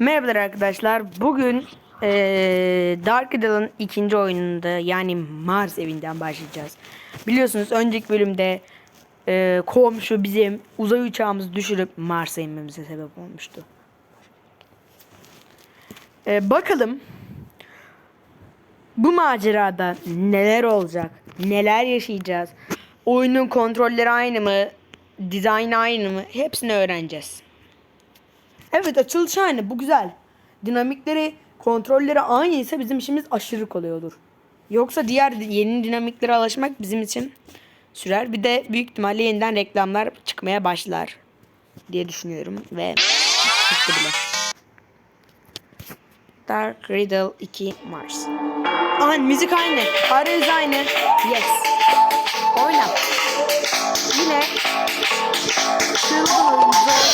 Merhabalar arkadaşlar. Bugün eee Dark Riddle'ın ikinci oyununda yani Mars evinden başlayacağız. Biliyorsunuz önceki bölümde eee, komşu bizim uzay uçağımızı düşürüp Mars'a inmemize sebep olmuştu. Eee, bakalım bu macerada neler olacak? Neler yaşayacağız? Oyunun kontrolleri aynı mı? Dizayn aynı mı? Hepsini öğreneceğiz. Evet açılış aynı bu güzel. Dinamikleri kontrolleri aynıysa bizim işimiz aşırı kolay olur. Yoksa diğer yeni dinamiklere alışmak bizim için sürer. Bir de büyük ihtimalle yeniden reklamlar çıkmaya başlar diye düşünüyorum ve çıktı bile. Dark Riddle 2 Mars. Aha müzik aynı. Arayüz aynı. Yes. Oyna. Yine oyun zor.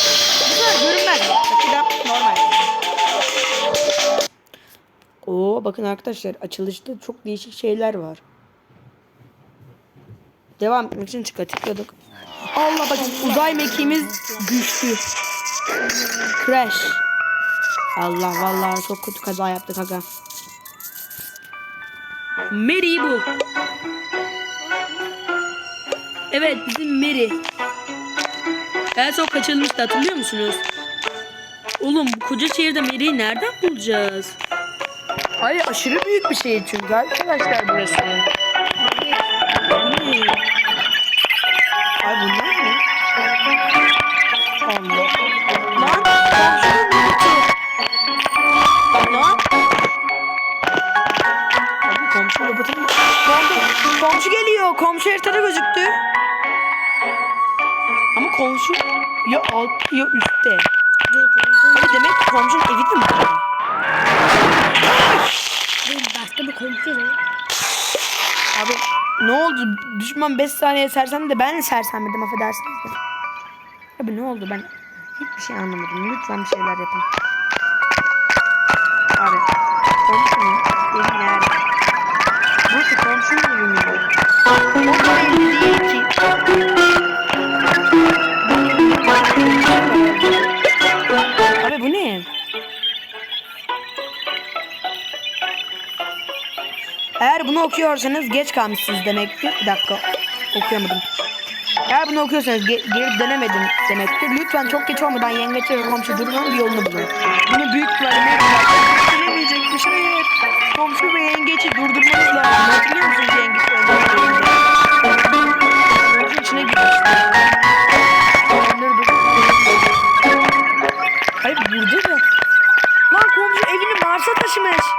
Görünmez. Bakın normal. Bakın arkadaşlar açılışta çok değişik şeyler var. Devam etmek için çıka tıkladık. Allah bakın uzay mekiğimiz düştü. Crash. Allah vallahi çok kötü kaza yaptık aga. Mary'i bul. Evet bizim Mary. En son kaçırılmıştı hatırlıyor musunuz? Oğlum bu koca şehirde Mary'i nereden bulacağız? Hayır aşırı büyük bir şehir çünkü arkadaşlar burası. Ay bunlar ne? Allah. Lan. Lan. Abi komşu robotun komşu, komşu geliyor. Komşu haritada gözüktü. Ama komşu ya alt ya üstte. Abi demek ki komşunun evi de mi? Başka bir komşu mu? Abi ne oldu? Düşman 5 saniye sersem de ben sersemledim affedersiniz de. Abi ne oldu ben hiçbir şey anlamadım. Lütfen bir şeyler yapın. Okuyorsanız geç kalmışsınız demektir. Bir dakika okuyamadım. Eğer bunu okuyorsanız ge- geri dönemedim demektir. Lütfen çok geç olmadan yengeç ve komşu durmanın bir yolunu bulun. Bunu büyük ihtimalle dönemeyecekmiş. Hayır. Komşu ve yengeci durdurmanız lazım. Hatırlıyor musunuz yengeç? Komşu içine girmişti. Hayır burada da. Lan komşu evini Mars'a taşımış.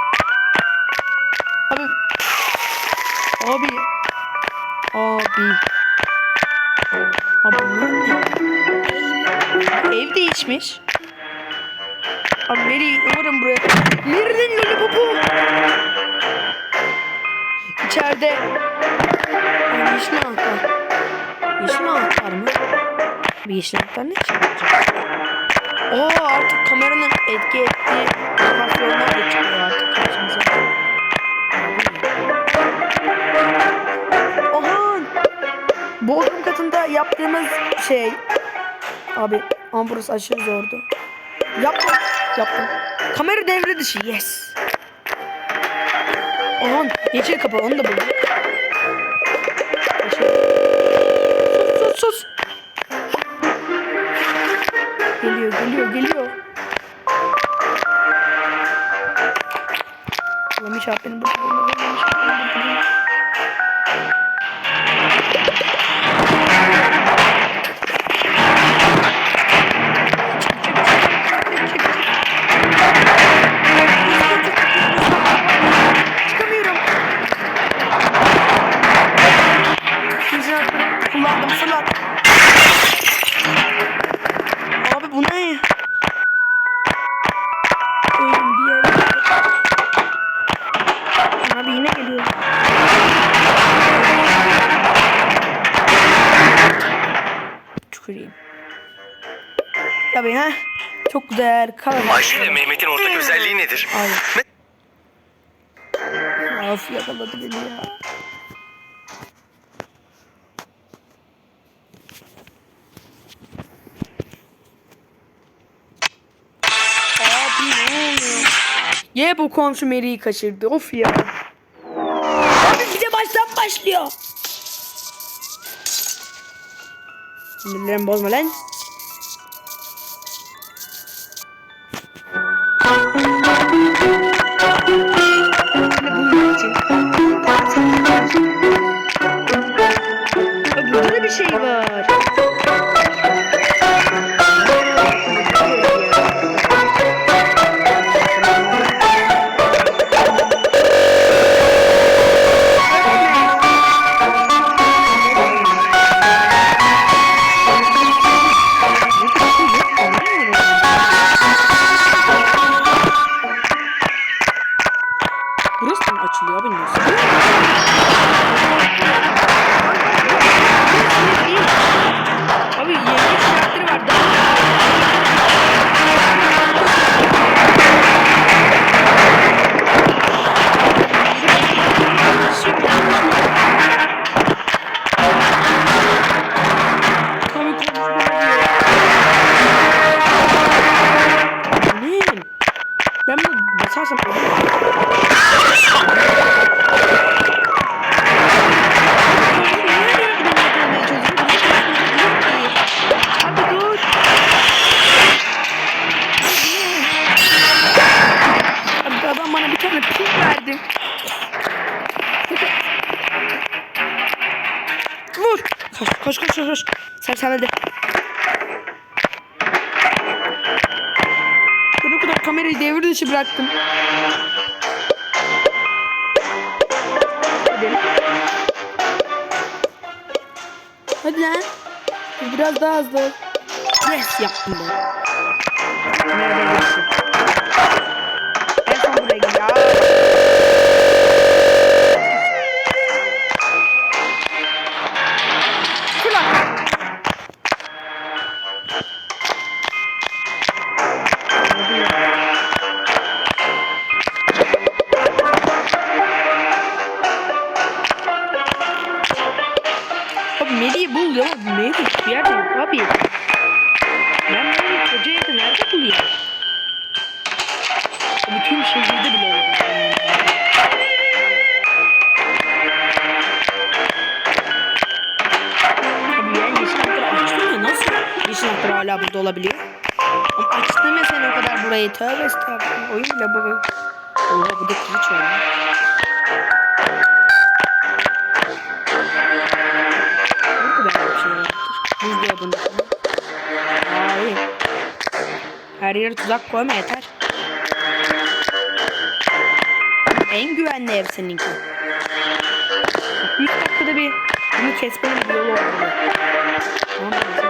Mary umarım buraya. Mary'nin lollipopu. İçeride. Yeşil anahtar. Yeşil anahtar mı? Bir yeşil anahtar ne için olacak? Oo artık kameranın etki ettiği lokasyonlar da çıkıyor artık karşımıza. Oha! Bodrum katında yaptığımız şey. Abi ama burası aşırı zordu. Yaptım. Yaptım. Kamera devre dışı. Yes. Oha! Yeşil kapı onu da buldum. Sus sus sus. Geliyor geliyor geliyor. Ulan inşaat beni burada Abi yine geliyor. Tüküreyim. Tabii ha. Çok güzel. Kalın. Ayşe ile Mehmet'in ortak özelliği nedir? Ay. Of yakaladı beni ya. Abi ne Ye bu komşu Mary'i kaçırdı. Of ya. Başlıyor. Sinirlerimi bozma lan. Verdi. Vur. Koş koş koş koş. Sen sen hadi. Dışı bıraktım. Hadi. Hadi lan. Biraz daha hızlı. Yes yaptım ben. Nerede geçti? En son buraya gidiyor. Bir yerde yok abi. Ben Melih'i koca evde nerede bulayım? Abi tüm şehirde bile olabilir. Abi yani yeşil anahtarı açtım nasıl yeşil anahtarı hala burada olabiliyor? Ama açtım ya o kadar burayı. Tövbe estağfurullah. Oyun bile bu. Oha burada kılıç var. Her yere tuzak koyma yeter. En güvenli ev seninki. Üç dakikada bir bunu kesmenin bir yolu olmalı. Tamam mı?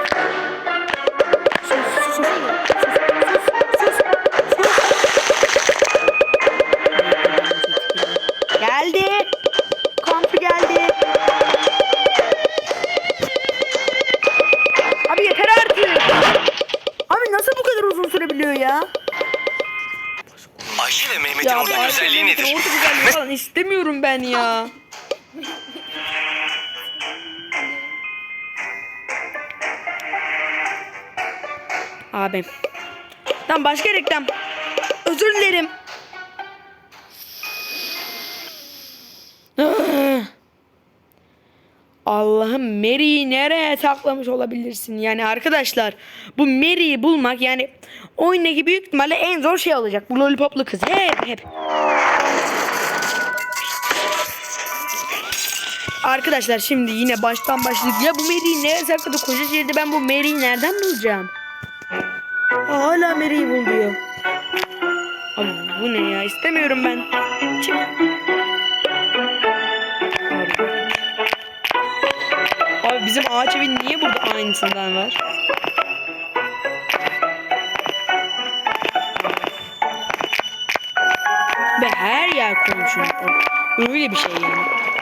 Falan istemiyorum ben ya. Abim. Tamam başka reklam. Özür dilerim. Ah. Allah'ım Mary'i nereye saklamış olabilirsin? Yani arkadaşlar bu Mary'i bulmak yani oyundaki büyük ihtimalle en zor şey olacak. Bu lollipoplu kız. Hep hep. Arkadaşlar şimdi yine baştan başladık. Ya bu Mary'i nereye sakladı? Koca şehirde ben bu Mary'i nereden bulacağım? Aa, hala Mary'i bul diyor. Abi bu ne ya? İstemiyorum ben. Çık. Abi. Bizim ağaç evin niye burada aynısından var? Ve her yer komşu. Öyle bir şey yani.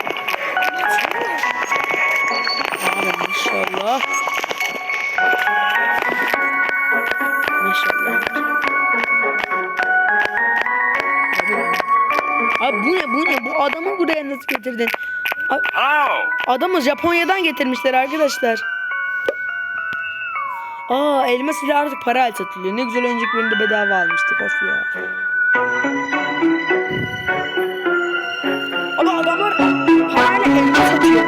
Abi bu ne bu ne? Bu adamı buraya nasıl getirdin? Adamı Japonya'dan getirmişler arkadaşlar. Aa elma silahı artık parayla satılıyor. Ne güzel önceki bölümde bedava almıştık of ya. Ama adamlar parayla elma satıyor.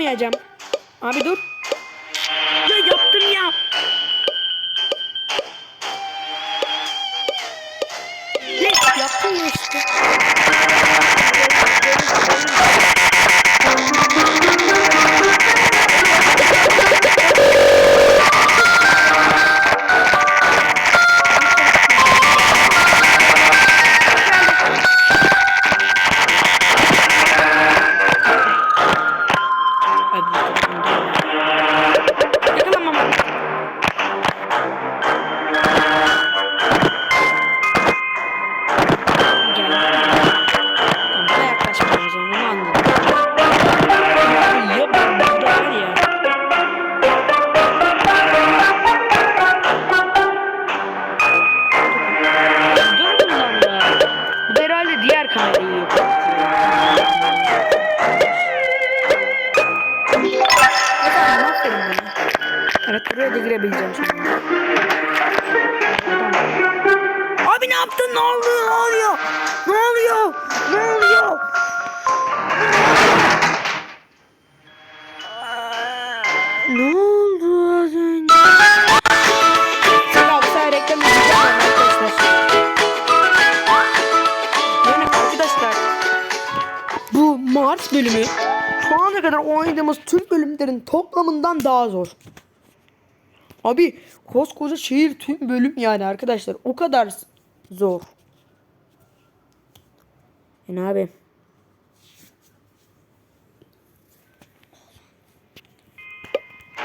Yapamayacağım. Abi dur. Ya yaptım ya. Ne yaptın ya işte. Bölümü şu ana kadar oynadığımız tüm bölümlerin toplamından daha zor. Abi koskoca şehir tüm bölüm yani arkadaşlar o kadar zor. Yani abi.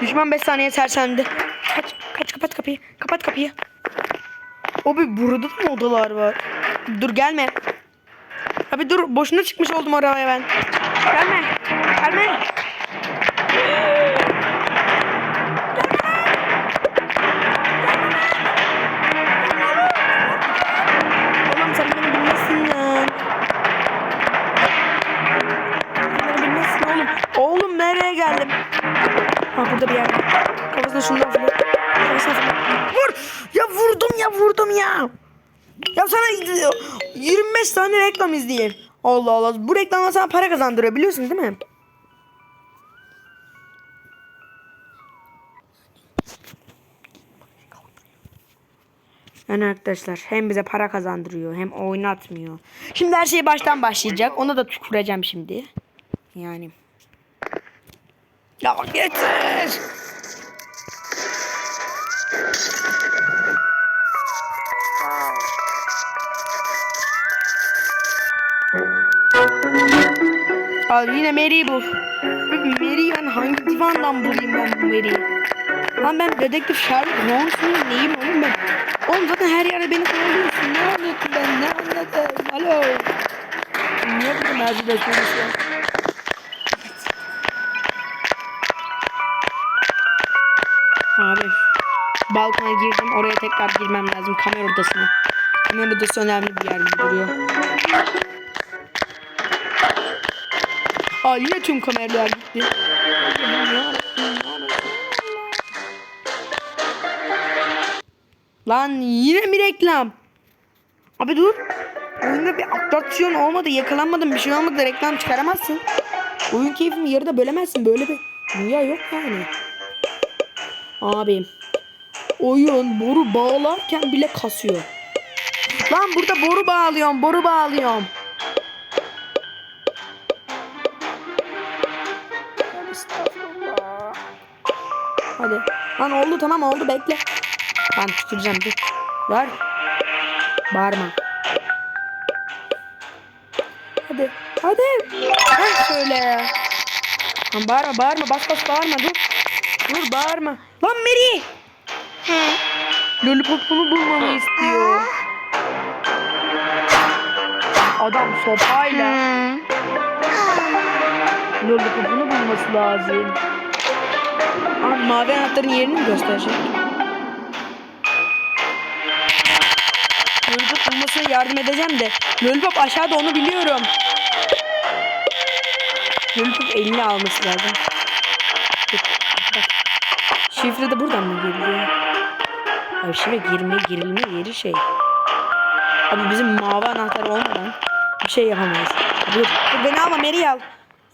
Düşman 5 saniye sersemdi. Kaç, kaç kapat kapıyı. Kapat kapıyı. Abi burada da mı odalar var? Dur gelme. Abi dur boşuna çıkmış oldum oraya ben. Gelme. Gelme. Oğlum nereye geldim? Ha burada bir yer var. Kafasına şundan fırlat. Kafasına fırlat. Vur! Ya vurdum ya vurdum ya. Ya sana 25 tane reklam izleyeyim. Allah Allah. Bu reklamla sana para kazandırıyor biliyorsun değil mi? Yani arkadaşlar hem bize para kazandırıyor hem oynatmıyor. Şimdi her şey baştan başlayacak. Ona da tüküreceğim şimdi. Yani. Ya getir. Abi yine Mary'i bul. Mary'i ben hangi divandan bulayım ben bu Mary'i? Lan ben dedektif Sherlock Holmes muyum neyim oğlum ben? Oğlum zaten her yerde beni kovalıyorsun. Ne anlattın ben ne anlattım? Alo. Niye bu Mercedes konuşuyor? Abi balkona girdim oraya tekrar girmem lazım kamera odasına. Kamera odası önemli bir yer gibi duruyor. Aa yine tüm kameralar gitti. Lan yine mi reklam? Abi dur. Oyunda bir atraksiyon olmadı, yakalanmadım, bir şey olmadı, reklam çıkaramazsın. Oyun keyfimi yarıda bölemezsin, böyle bir dünya yok yani. Abi, oyun boru bağlarken bile kasıyor. Lan burada boru bağlıyorum, boru bağlıyorum. Hadi. Lan oldu tamam oldu bekle. Ben tüküreceğim dur. Var. Bağırma. Hadi. Hadi. Heh şöyle. Lan bağırma bağırma bas bas bağırma dur. Dur bağırma. Lan Mary. Hı. Lollipop'unu bulmamı istiyor. Adam sopayla Lollipop'unu bulması lazım. Abi mavi anahtarın yerini mi gösterecek? Lollipop bulmasına yardım edeceğim de Lollipop aşağıda onu biliyorum. Lollipop elini alması lazım. Şifre de buradan mı giriliyor? Abi şifre girme girilme yeri şey. Abi bizim mavi anahtar olmadan bir şey yapamayız. Dur, dur beni alma Mary'i al.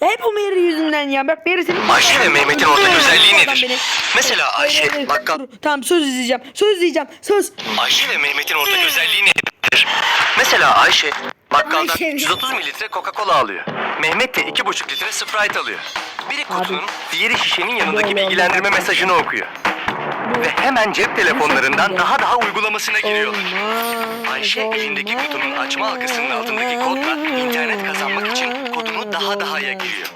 Ya hep o Mary yüzünden ya. Bak Mary senin... Ayşe ve Mehmet'in ortak özelliği nedir? Mesela Ayşe, bakkal- dur. Tamam söz izleyeceğim. Söz izleyeceğim. Söz. Ayşe ve Mehmet'in ortak özelliği nedir? Mesela Ayşe bakkaldan Ayşe. 130 mililitre Coca-Cola alıyor. Mehmet de 2,5 litre Sprite alıyor. Biri kutunun, diğeri şişenin yanındaki bilgilendirme mesajını okuyor. Ve hemen cep telefonlarından daha daha uygulamasına giriyorlar. Ayşe elindeki kutunun açma halkasının altındaki kodla internet kazanmak için kodunu daha daha'ya giriyor.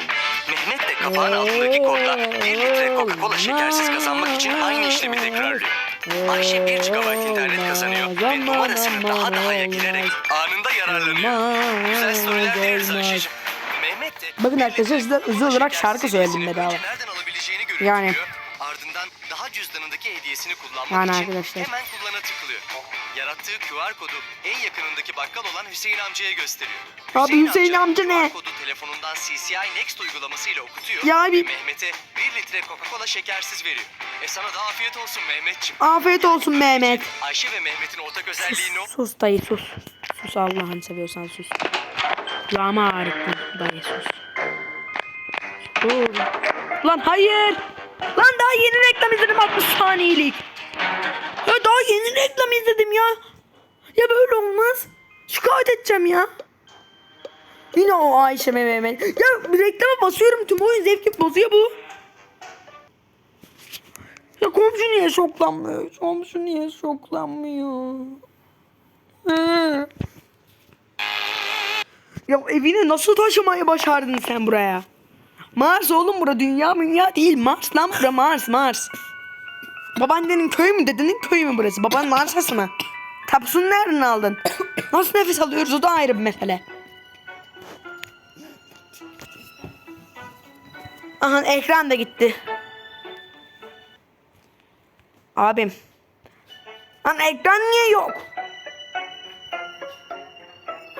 Mehmet de kapağın altındaki kodla 1 litre Coca-Cola şekersiz kazanmak için aynı işlemi tekrarlıyor. Ayşe 1 GB internet kazanıyor ve numarasını daha daha'ya girerek anında yararlanıyor. Güzel storyler veririz Ayşe'cim. Mehmet de Bakın arkadaşlar sizden özel olarak şarkı söyledim bedava. Nereden alabileceğini Yani. Hediyesini kullanmak Yani için arkadaşlar. hemen kullana tıklıyor. Yarattığı QR kodu en yakınındaki bakkal olan Hüseyin amcaya gösteriyor. Abi Hüseyin amca ne? QR kodu telefonundan CCI Next uygulamasıyla okutuyor Ya abi- Mehmet'e 1 litre Coca-Cola şekersiz veriyor. E sana da afiyet olsun Mehmetçim. Afiyet olsun Mehmet. Ayşe ve Mehmet'in ortak özelliği ne? Sus dayı sus. Sus Allah'ını seviyorsan sus. Kulağımı ağrıttın dayı sus. Dur. Lan hayır. Lan daha yeni reklam izledim 60 saniyelik. Ya daha yeni reklam izledim ya. Ya böyle olmaz. Şikayet edeceğim ya. Yine o Ayşe Mehmet. Ya reklama basıyorum tüm oyun zevki bozuyor bu. Ya komşu niye şoklanmıyor? Komşu niye şoklanmıyor? Hı. Ya evini nasıl taşımayı başardın sen buraya? Mars oğlum bura dünya dünya değil. Mars lan bura Mars Mars. Babaannenin köyü mü dedenin köyü mü burası? Baban Mars'ası mı? Tapusunu nereden aldın? Nasıl nefes alıyoruz o da ayrı bir mesele. Aha ekran da gitti. Abim. Lan ekran niye yok?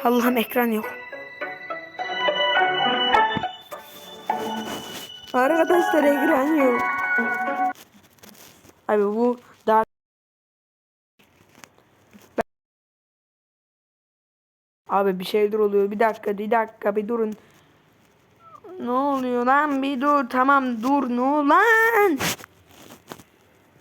Allah'ım ekran yok. Arkadaşlar ekran yok. Abi bu daha Abi bir şeyler oluyor. Bir dakika, bir dakika, bir durun. Ne oluyor lan? Bir dur. Tamam dur. Ne lan?